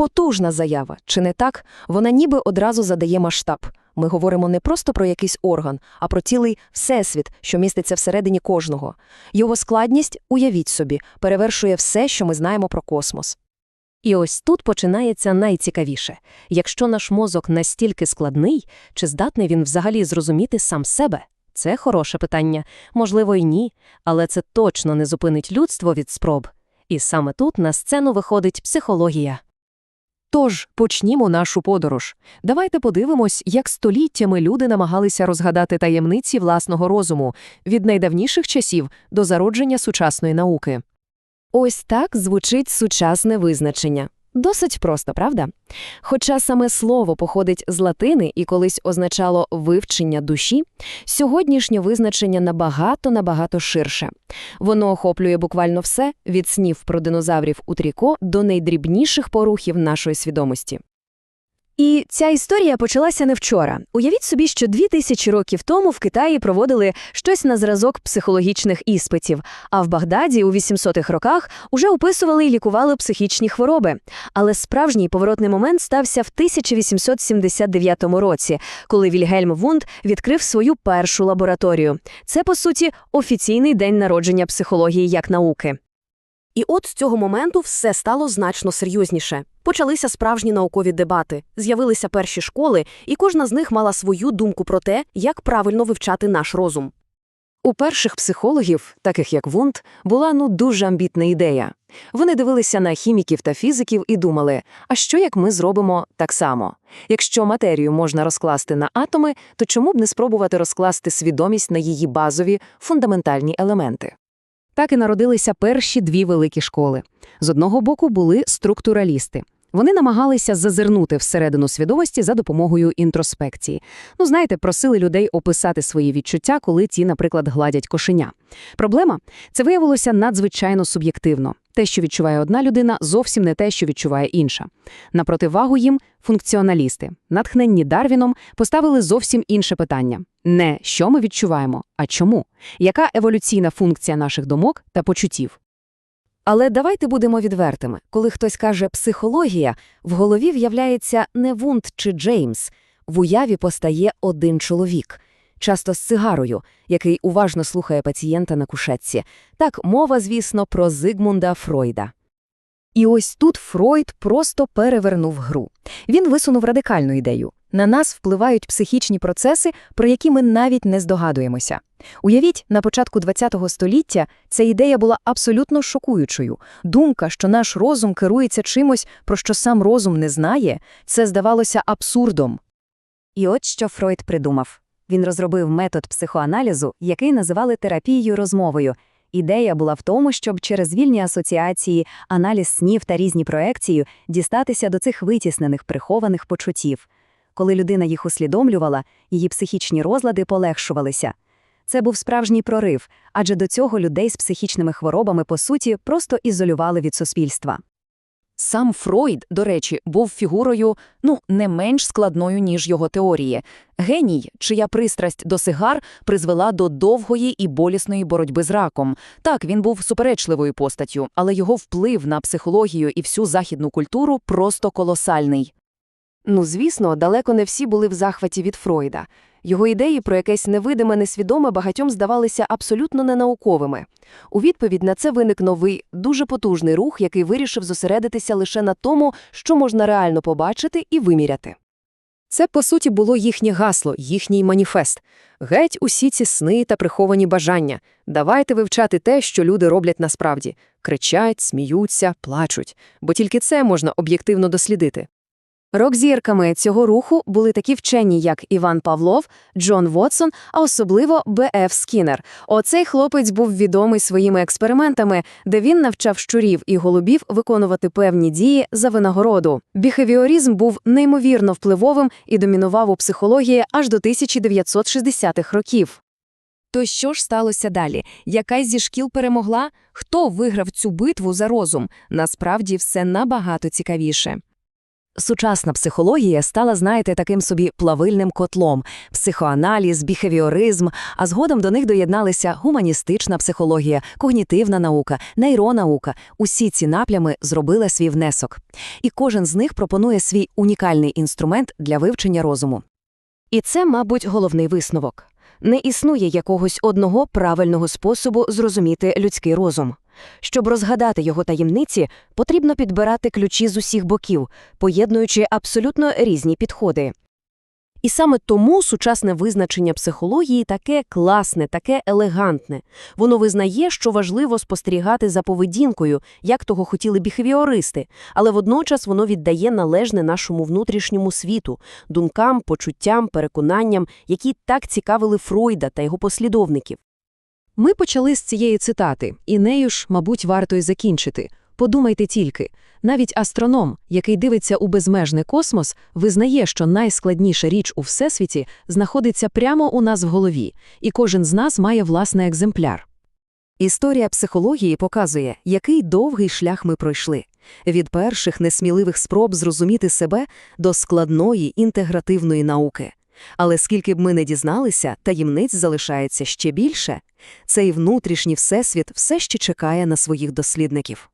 Потужна заява, чи не так? Вона ніби одразу задає масштаб. Ми говоримо не просто про якийсь орган, а про цілий всесвіт, що міститься всередині кожного. Його складність, уявіть собі, перевершує все, що ми знаємо про космос. І ось тут починається найцікавіше. Якщо наш мозок настільки складний, чи здатний він взагалі зрозуміти сам себе? Це хороше питання. Можливо, і ні, але це точно не зупинить людство від спроб. І саме тут на сцену виходить психологія. Тож почнімо нашу подорож. Давайте подивимось, як століттями люди намагалися розгадати таємниці власного розуму від найдавніших часів до зародження сучасної науки. Ось так звучить сучасне визначення. Досить просто, правда? Хоча саме слово походить з латини і колись означало вивчення душі, сьогоднішнє визначення набагато-набагато ширше. Воно охоплює буквально все від снів про динозаврів у тріко до найдрібніших порухів нашої свідомості. І ця історія почалася не вчора. Уявіть собі, що дві тисячі років тому в Китаї проводили щось на зразок психологічних іспитів, а в Багдаді у 800-х роках уже описували і лікували психічні хвороби. Але справжній поворотний момент стався в 1879 році, коли Вільгельм Вунд відкрив свою першу лабораторію. Це, по суті, офіційний день народження психології як науки. І от з цього моменту все стало значно серйозніше. Почалися справжні наукові дебати, з'явилися перші школи, і кожна з них мала свою думку про те, як правильно вивчати наш розум. У перших психологів, таких як Вунд, була ну дуже амбітна ідея. Вони дивилися на хіміків та фізиків і думали, а що як ми зробимо так само? Якщо матерію можна розкласти на атоми, то чому б не спробувати розкласти свідомість на її базові, фундаментальні елементи? Так і народилися перші дві великі школи. З одного боку були структуралісти. Вони намагалися зазирнути всередину свідомості за допомогою інтроспекції. Ну, знаєте, просили людей описати свої відчуття, коли ті, наприклад, гладять кошеня. Проблема це виявилося надзвичайно суб'єктивно. Те, що відчуває одна людина, зовсім не те, що відчуває інша. На противагу їм функціоналісти, натхненні Дарвіном, поставили зовсім інше питання: не що ми відчуваємо, а чому? Яка еволюційна функція наших думок та почуттів? Але давайте будемо відвертими. Коли хтось каже «психологія», в голові в'являється не Вунд чи Джеймс. В уяві постає один чоловік. Часто з цигарою, який уважно слухає пацієнта на кушетці. Так, мова, звісно, про Зигмунда Фройда. І ось тут Фройд просто перевернув гру. Він висунув радикальну ідею. На нас впливають психічні процеси, про які ми навіть не здогадуємося. Уявіть, на початку ХХ століття ця ідея була абсолютно шокуючою. Думка, що наш розум керується чимось, про що сам розум не знає, це здавалося абсурдом. І от що Фройд придумав. Він розробив метод психоаналізу, який називали терапією розмовою. Ідея була в тому, щоб через вільні асоціації, аналіз снів та різні проекції дістатися до цих витіснених прихованих почуттів. Коли людина їх усвідомлювала, її психічні розлади полегшувалися. Це був справжній прорив, адже до цього людей з психічними хворобами, по суті, просто ізолювали від суспільства. Сам Фройд, до речі, був фігурою ну не менш складною, ніж його теорії. Геній, чия пристрасть до сигар призвела до довгої і болісної боротьби з раком. Так, він був суперечливою постаттю, але його вплив на психологію і всю західну культуру просто колосальний. Ну, звісно, далеко не всі були в захваті від Фройда. Його ідеї про якесь невидиме несвідоме багатьом здавалися абсолютно ненауковими. У відповідь на це виник новий, дуже потужний рух, який вирішив зосередитися лише на тому, що можна реально побачити і виміряти. Це, по суті, було їхнє гасло, їхній маніфест. Геть усі ці сни та приховані бажання. Давайте вивчати те, що люди роблять насправді. Кричать, сміються, плачуть. Бо тільки це можна об'єктивно дослідити. Рок-зірками цього руху були такі вчені, як Іван Павлов, Джон Вотсон, а особливо Б.Ф. Скіннер. Оцей хлопець був відомий своїми експериментами, де він навчав щурів і голубів виконувати певні дії за винагороду. Біхевіоризм був неймовірно впливовим і домінував у психології аж до 1960-х років. То що ж сталося далі? Якась зі шкіл перемогла? Хто виграв цю битву за розум? Насправді все набагато цікавіше. Сучасна психологія стала, знаєте, таким собі плавильним котлом – психоаналіз, біхевіоризм, а згодом до них доєдналися гуманістична психологія, когнітивна наука, нейронаука. Усі ці напрями зробили свій внесок. І кожен з них пропонує свій унікальний інструмент для вивчення розуму. І це, мабуть, головний висновок. Не існує якогось одного правильного способу зрозуміти людський розум. Щоб розгадати його таємниці, потрібно підбирати ключі з усіх боків, поєднуючи абсолютно різні підходи. І саме тому сучасне визначення психології таке класне, таке елегантне. Воно визнає, що важливо спостерігати за поведінкою, як того хотіли біхевіористи, але водночас воно віддає належне нашому внутрішньому світу, думкам, почуттям, переконанням, які так цікавили Фройда та його послідовників. Ми почали з цієї цитати, і нею ж, мабуть, варто й закінчити. Подумайте тільки, навіть астроном, який дивиться у безмежний космос, визнає, що найскладніша річ у всесвіті знаходиться прямо у нас в голові, і кожен з нас має власний екземпляр. Історія психології показує, який довгий шлях ми пройшли. Від перших несміливих спроб зрозуміти себе до складної інтегративної науки. Але скільки б ми не дізналися, таємниць залишається ще більше. Цей внутрішній всесвіт все ще чекає на своїх дослідників.